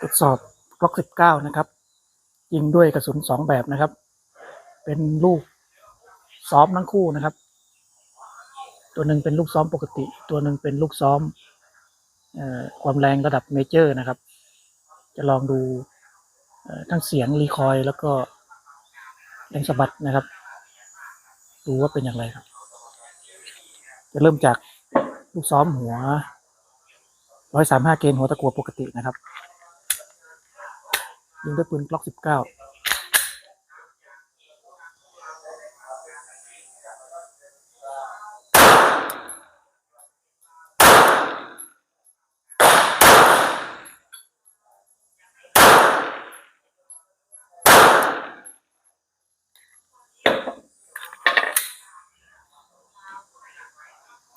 ทดสอบกล็อก19นะครับ ยิงด้วยกระสุนสองแบบนะครับ เป็นลูกซ้อมทั้งคู่นะครับ ตัวหนึ่งเป็นลูกซ้อมปกติ ตัวหนึ่งเป็นลูกซ้อมออความแรงระดับเมเจอร์นะครับ จะลองดูทั้งเสียงรีคอยแล้วก็แรงสะบัดนะครับ ดูว่าเป็นอย่างไรครับ จะเริ่มจากลูกซ้อมหัว135เกนหัวตะกัวปกตินะครับ ยิงด้วยปืนกล็อก19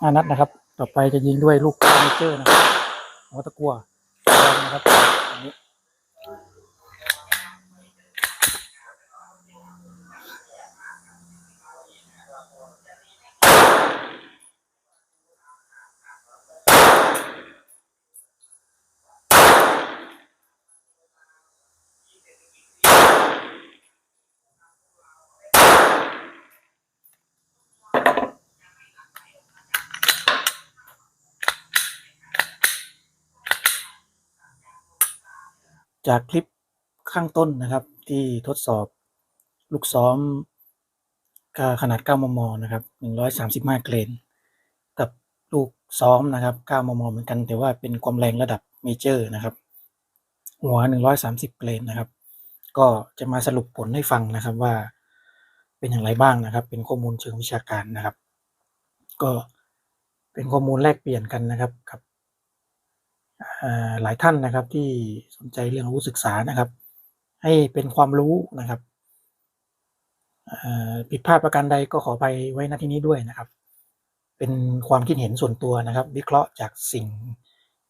ห้านัดนะครับ ต่อไปจะยิงด้วยลูกเมเจอร์นะครับหัวตะกัวนะครับอันนี้ จากคลิปข้างต้นนะครับที่ทดสอบลูกซ้อมก็ขนาด 9 มม นะครับ 135 เกรน กับลูกซ้อมนะครับ 9 มม เหมือนกัน แต่ว่าเป็นความแรงระดับเมเจอร์นะครับ หัว 130 เกรนนะครับ ก็จะมาสรุปผลให้ฟังนะครับว่าเป็นอย่างไรบ้างนะครับ เป็นข้อมูลเชิงวิชาการนะครับ ก็เป็นข้อมูลแลกเปลี่ยนกันนะครับกับ หลายท่านนะครับที่สนใจเรื่องอาวุธศึกษานะครับ ให้เป็นความรู้นะครับผิดพลาดประการใดก็ขอไปไว้ณที่นี้ด้วยนะครับ เป็นความคิดเห็นส่วนตัวนะครับ วิเคราะห์จากสิ่ง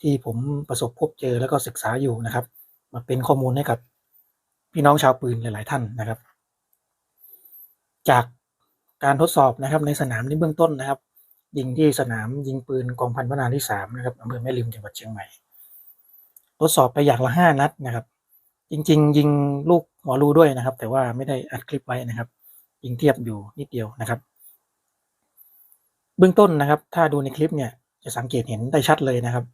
ที่ผมประสบพบเจอแล้วก็ศึกษาอยู่นะครับ มาเป็นข้อมูลให้กับพี่น้องชาวปืนหลาย ๆ ท่านนะครับ จากการทดสอบนะครับในสนามในเบื้องต้นนะครับ ยิงที่สนามยิงปืนกองพันพนาที่สามนะครับอำเภอแม่ริมจังหวัดเชียงใหม่ ทดสอบไปอย่างละห้านัดนะครับ จริง ๆ ยิงลูกหัวรูด้วยนะครับ แต่ว่าไม่ได้อัดคลิปไว้นะครับ ยิงเทียบอยู่นิดเดียวนะครับ เบื้องต้นนะครับ ถ้าดูในคลิปเนี่ยจะสังเกตเห็นได้ชัดเลยนะครับ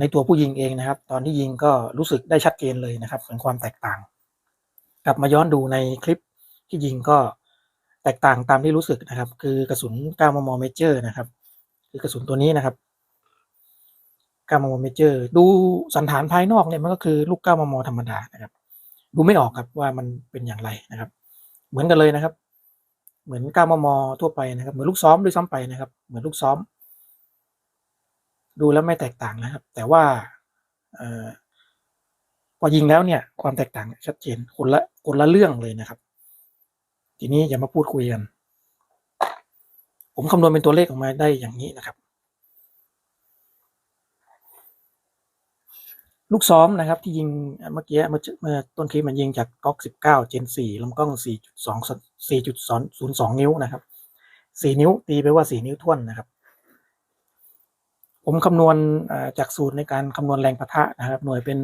ในตัวผู้ยิงเองนะครับ ตอนที่ยิงก็รู้สึกได้ชัดเจนเลยนะครับถึงความแตกต่าง กลับมาย้อนดูในคลิปที่ยิงก็แตกต่างตามที่รู้สึกนะครับ คือกระสุน9มมเมเจอร์นะครับ คือกระสุนตัวนี้นะครับ 9มมเมเจอร์ ดูสันฐานภายนอกเนี่ยมันก็คือลูก9มมธรรมดานะครับ ดูไม่ออกครับว่ามันเป็นอย่างไรนะครับ เหมือนกันเลยนะครับ เหมือน9มมทั่วไปนะครับ เหมือนลูกซ้อมด้วยซ้ำไปนะครับ เหมือนลูกซ้อม ดูแล้วไม่แตกต่างนะครับ แต่ว่าเอ่อพอยิงแล้วเนี่ยความแตกต่างชัดเจนคนละคนละเรื่องเลยนะครับ ทีนี้อย่ามาพูดคุยกัน ผมคำนวณเป็นตัวเลขออกมาได้อย่างนี้นะครับ ลูกซ้อมนะครับที่ยิงเมื่อกี้เมื่อเมื่อต้นคลิปมันยิงจากก๊อก 19 เจน 4ลำกล้อง 4.2 4.02 นิ้วนะครับ 4 นิ้วตีไปว่า 4 นิ้วท่วนนะครับ ผมคำนวณจากสูตรในการคำนวณแรงปะทะนะครับ หน่วยเป็น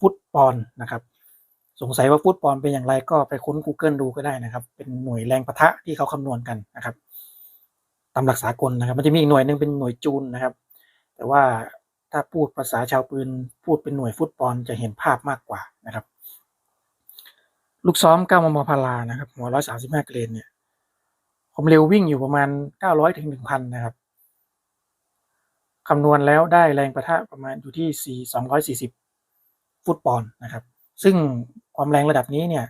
ฟุตปอนนะครับ สงสัยว่าฟุตปอนเป็นอย่างไรก็ไปค้น Google ดูก็ได้นะครับ เป็นหน่วยแรงปะทะที่เขาคำนวณกันนะครับตามหลักสากลนะครับ มันจะมีอีกหน่วยหนึ่งเป็นหน่วยจูลนะครับ แต่ว่า ถ้าพูดภาษาชาวปืน พูดเป็นหน่วยฟุตปอนจะเห็นภาพมากกว่านะครับ ลูกซ้อม 9 มมพารานะครับหัว135 เกรนเนี่ยความเร็ววิ่งอยู่ประมาณ 900ถึง1,000 นะครับคำนวณแล้วได้แรงประทะประมาณอยู่ที่ 4 240 ฟุตปอนด์นะครับ ซึ่งความแรงระดับนี้เนี่ย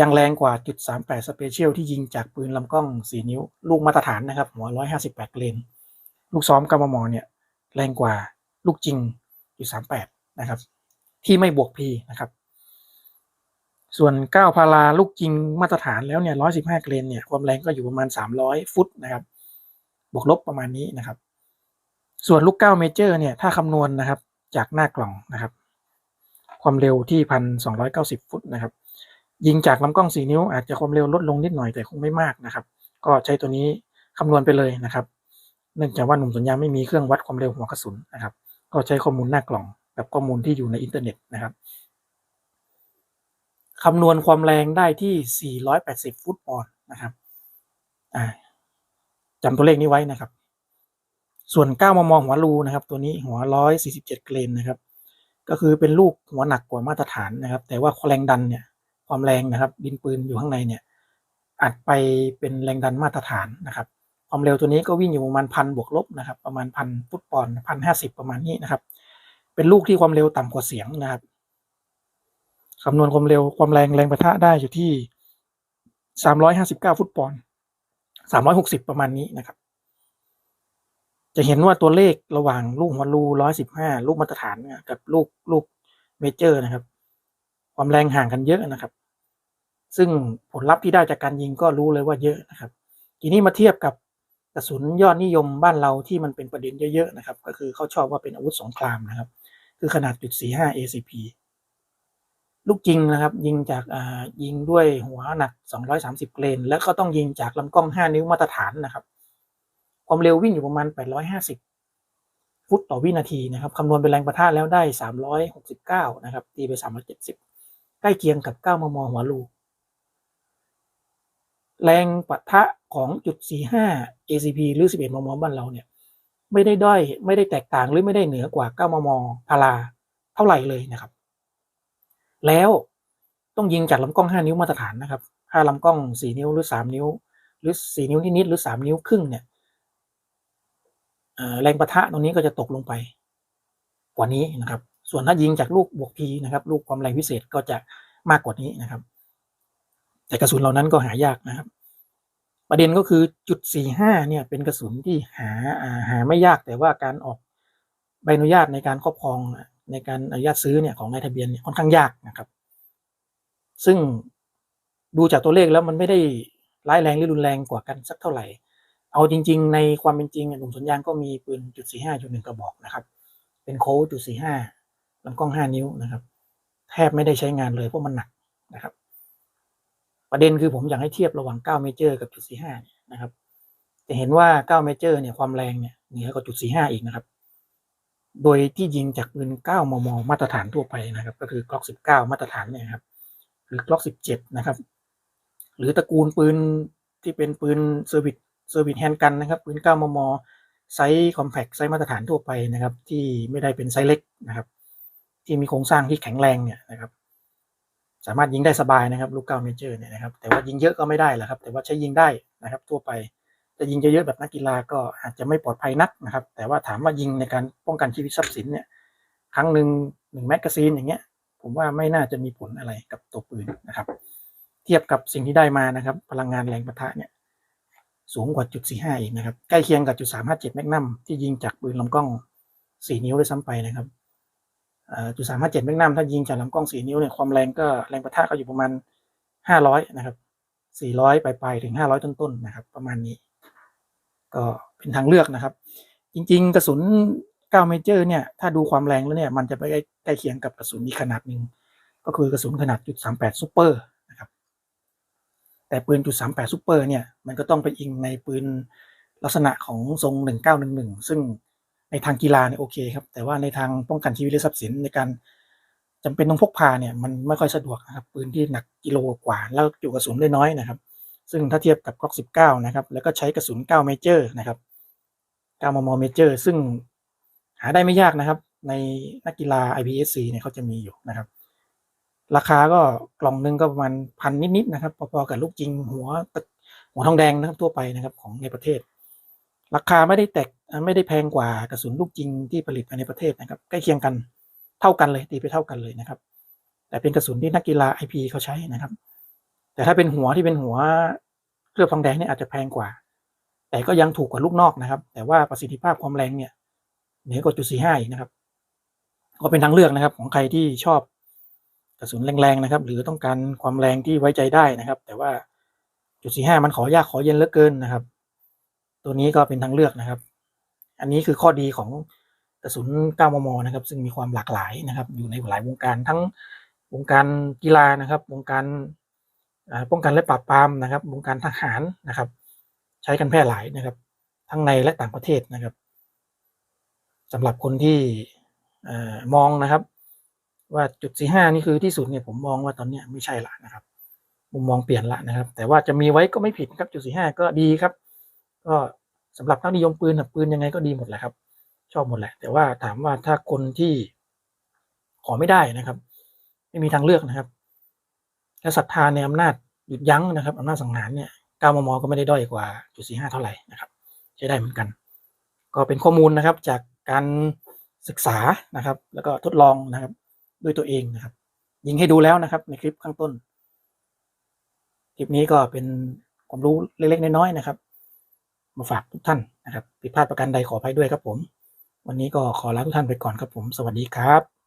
ยังแรงกว่าจุด38สเปเชียลที่ยิงจากปืนลำกล้อง 4 นิ้ว ลูกมาตรฐานนะครับ หัว 158 เกรนลูกซ้อม9มมเนี่ย แรงกว่าลูกจริงจุด38นะครับ ที่ไม่บวกพีนะครับ ส่วน9พาราลูกจริงมาตรฐานแล้วเนี่ย115เกรนเนี่ยความแรงก็อยู่ประมาณ300ฟุตนะครับ บวกลบประมาณนี้นะครับ ส่วนลูก9เมเจอร์เนี่ยถ้าคำนวณนะครับจากหน้ากล่องนะครับ ความเร็วที่1,290ฟุตนะครับยิงจากลำกล้อง4นิ้วอาจจะความเร็วลดลงนิดหน่อยแต่คงไม่มากนะครับ ก็ใช้ตัวนี้คำนวณไปเลยนะครับ เนื่องจากว่าหนุ่มสัญญาไม่มีเครื่องวัดความเร็วหัวกระสุนนะครับ ก็ใช้ข้อมูลหน้ากล่องกับข้อมูลที่อยู่ในอินเทอร์เน็ตนะครับคำนวณความแรงได้ที่ 480 ฟุตปอนด์นะครับจำตัวเลขนี้ไว้นะครับ ส่วน 9 มม หัวรูนะครับ ตัวนี้หัว 147 เกรนนะครับ ก็คือเป็นลูกหัวหนักกว่ามาตรฐานนะครับ แต่ว่าแรงดันเนี่ย ความแรงนะครับ ดินปืนอยู่ข้างในเนี่ยอัดไปเป็นแรงดันมาตรฐานนะครับ ความเร็วตัวนี้ก็วิ่งอยู่ประมาณพันบวกลบนะครับ ประมาณพันฟุตปอนด์พันห้าสิบประมาณนี้นะครับ เป็นลูกที่ความเร็วต่ำกว่าเสียงนะครับคำนวณความเร็วความแรงแรงประทะได้อยู่ที่สามร้อยห้าสิบเก้าฟุตปอนด์สามร้อยหกสิบประมาณนี้นะครับ จะเห็นว่าตัวเลขระหว่างลูกหัวรูร้อยสิบห้าลูกมาตรฐานกับลูกลูกเมเจอร์นะครับ ความแรงห่างกันเยอะนะครับ ซึ่งผลลัพธ์ที่ได้จากการยิงก็รู้เลยว่าเยอะนะครับ ทีนี้มาเทียบกับ กระสุนยอดนิยมบ้านเราที่มันเป็นประเด็นเยอะๆนะครับ ก็คือเขาชอบว่าเป็นอาวุธสงครามนะครับ คือขนาดจุด45 ACP ลูกจริงนะครับ ยิงจากอ่ายิงด้วยหัวหนัก 230 เกรนแล้วก็ต้องยิงจากลำกล้อง 5 นิ้วมาตรฐานนะครับ ความเร็ววิ่งอยู่ประมาณ 850 ฟุตต่อวินาทีนะครับคำนวณเป็นแรงประทะแล้วได้ 369 นะครับ ตีไป 370 ใกล้เคียงกับ 9 มม หัวลูกแรงปะทะ ของจุด 45 ACP หรือ 11 มม บ้านเราเนี่ย ไม่ได้ด้อยไม่ได้แตกต่างหรือไม่ได้เหนือกว่า 9 มม พาราเท่าไหร่เลยนะครับ แล้วต้องยิงจากลำกล้อง 5 นิ้วมาตรฐานนะครับ ถ้าลำกล้อง 4 นิ้วหรือ 3 นิ้ว หรือ 4 นิ้วนิดๆหรือ 3 นิ้วครึ่งเนี่ยแรงประทะตรงนี้ก็จะตกลงไปกว่านี้นะครับ ส่วนถ้ายิงจากลูกบวกพีนะครับ ลูกความแรงพิเศษก็จะมากกว่านี้นะครับ แต่กระสุนเหล่านั้นก็หายากนะครับ ประเด็นก็คือจุดสี่ห้าเนี่ยเป็นกระสุนที่หาหาไม่ยากแต่ว่าการออกใบอนุญาตในการครอบครองในการอนุญาตซื้อเนี่ยของนายทะเบียนเนี่ยค่อนข้างยากนะครับ ซึ่งดูจากตัวเลขแล้วมันไม่ได้ร้ายแรงหรือรุนแรงกว่ากันสักเท่าไหร่ เอาจริง ๆ ในความเป็นจริงหนุ่มสวนยางก็มีปืนจุดสี่ห้าจุดหนึ่งกระบอกนะครับ เป็นโค้ดจุดสี่ห้าลำกล้องห้านิ้วนะครับ แทบไม่ได้ใช้งานเลยเพราะมันหนักนะครับ ประเด็นคือผมอยากให้เทียบระหว่าง9เมเจอร์กับจุด45นะครับ จะเห็นว่า9เมเจอร์เนี่ยความแรงเนี่ยเหนือกว่าจุด45อีกนะครับ โดยที่ยิงจากปืน9มม มาตรฐานทั่วไปนะครับ ก็คือกล็อก19 มาตรฐานเนี่ยครับหรือกล็อก17 นะครับ หรือตระกูลปืนที่เป็นปืนเซอร์วิสเซอร์วิสแฮนด์กันนะครับปืน9มมไซส์คอมแพคไซส์มาตรฐานทั่วไปนะครับ ที่ไม่ได้เป็นไซส์เล็กนะครับ ที่มีโครงสร้างที่แข็งแรงเนี่ยนะครับ สามารถยิงได้สบายนะครับลูกเก้าเมเจอร์เนี่ยนะครับแต่ว่ายิงเยอะก็ไม่ได้แหละครับ แต่ว่าใช้ยิงได้นะครับ ทั่วไปจะยิงเยอะๆแบบนักกีฬาก็อาจจะไม่ปลอดภัยนักนะครับ แต่ว่าถามว่ายิงในการป้องกันชีวิตทรัพย์สินเนี่ยครั้งหนึ่งหนึ่งแมกกาซีนอย่างเงี้ย ผมว่าไม่น่าจะมีผลอะไรกับตัวปืนนะครับ เทียบกับสิ่งที่ได้มานะครับ พลังงานแรงปะทะเนี่ยสูงกว่าจุดสี่ห้าอีกนะครับ ใกล้เคียงกับจุดสามห้าเจ็ดแมกนัมที่ยิงจากปืนลำกล้องสี่นิ้วด้วยซ้ำไปนะครับ จุดสามห้าเจ็ดแมกนัมถ้ายิงจากลำกล้องสี่นิ้วเนี่ยความแรงก็แรงประทะก็อยู่ประมาณห้าร้อยนะครับสี่ร้อยปลายๆถึงห้าร้อยต้นๆนะครับ ประมาณนี้ ก็เป็นทางเลือกนะครับ จริง ๆ กระสุนเก้าเมเจอร์เนี่ยถ้าดูความแรงแล้วเนี่ยมันจะไปใกล้เคียงกับกระสุนอีกขนาดหนึ่งก็คือกระสุนขนาดจุดสามแปดซูเปอร์นะครับ แต่ปืนจุดสามแปดซูเปอร์เนี่ยมันก็ต้องไปยิงในปืนลักษณะของทรงหนึ่งเก้าหนึ่งหนึ่งซึ่ง ในทางกีฬาเนี่ยโอเคครับ แต่ว่าในทางป้องกันชีวิตและทรัพย์สินในการจำเป็นต้องพกพาเนี่ยมันไม่ค่อยสะดวกนะครับปืนที่หนักกิโลกว่า แล้วจุกระสุนได้น้อยนะครับ ซึ่งถ้าเทียบกับกล็อก19 นะครับ แล้วก็ใช้กระสุน9เมเจอร์นะครับ9มมเมเจอร์ซึ่งหาได้ไม่ยากนะครับ ในนักกีฬา IPSC เนี่ยเขาจะมีอยู่นะครับ ราคาก็กล่องหนึ่งก็ประมาณพันนิดๆนะครับพอๆกับลูกจริงหัวหัวทองแดงนะครับทั่วไปนะครับของในประเทศ ราคาไม่ได้แตกไม่ได้แพงกว่ากระสุนลูกจริงที่ผลิตภายในประเทศนะครับ ใกล้เคียงกันเท่ากันเลยตีไปเท่ากันเลยนะครับ แต่เป็นกระสุนที่นักกีฬา IP เขาใช้นะครับ แต่ถ้าเป็นหัวที่เป็นหัวเคลือบทองแดงเนี่ยอาจจะแพงกว่า แต่ก็ยังถูกกว่าลูกนอกนะครับ แต่ว่าประสิทธิภาพความแรงเนี่ยเหนือกว่าจุดสี่ห้าอีกนะครับ ก็เป็นทางเลือกนะครับ ของใครที่ชอบกระสุนแรงๆนะครับ หรือต้องการความแรงที่ไว้ใจได้นะครับ แต่ว่าจุดสี่ห้ามันขอยากขอเย็นเหลือเกินนะครับ ตัวนี้ก็เป็นทางเลือกนะครับ อันนี้คือข้อดีของกระสุน 9 มม นะครับ ซึ่งมีความหลากหลายนะครับ อยู่ในหลายวงการทั้งวงการกีฬานะครับ วงการป้องกันและปราบปรามนะครับ วงการทหารนะครับ ใช้กันแพร่หลายนะครับ ทั้งในและต่างประเทศนะครับสำหรับคนที่มองนะครับ ว่าจุดสี่ห้านี่คือที่สุดเนี่ยผมมองว่าตอนนี้ไม่ใช่ละนะครับ มุมมองเปลี่ยนละนะครับ แต่ว่าจะมีไว้ก็ไม่ผิดครับจุดสี่ห้าก็ดีครับ ก็สำหรับนักนิยมปืนปืนยังไงก็ดีหมดแหละครับ ชอบหมดแหละ แต่ว่าถามว่าถ้าคนที่ขอไม่ได้นะครับ ไม่มีทางเลือกนะครับ และศรัทธาในอำนาจหยุดยั้งนะครับอำนาจสังหารเนี่ย9มมก็ไม่ได้ด้อยกว่าจุดสี่ห้าเท่าไหร่นะครับ ใช้ได้เหมือนกัน ก็เป็นข้อมูลนะครับจากการศึกษานะครับ แล้วก็ทดลองนะครับด้วยตัวเองนะครับ ยิงให้ดูแล้วนะครับ ในคลิปข้างต้น คลิปนี้ก็เป็นความรู้เล็กๆน้อยๆนะครับ มาฝากทุกท่านนะครับผิดพลาดประการใดขออภัยด้วยครับผม วันนี้ก็ขอลาทุกท่านไปก่อนครับผม สวัสดีครับ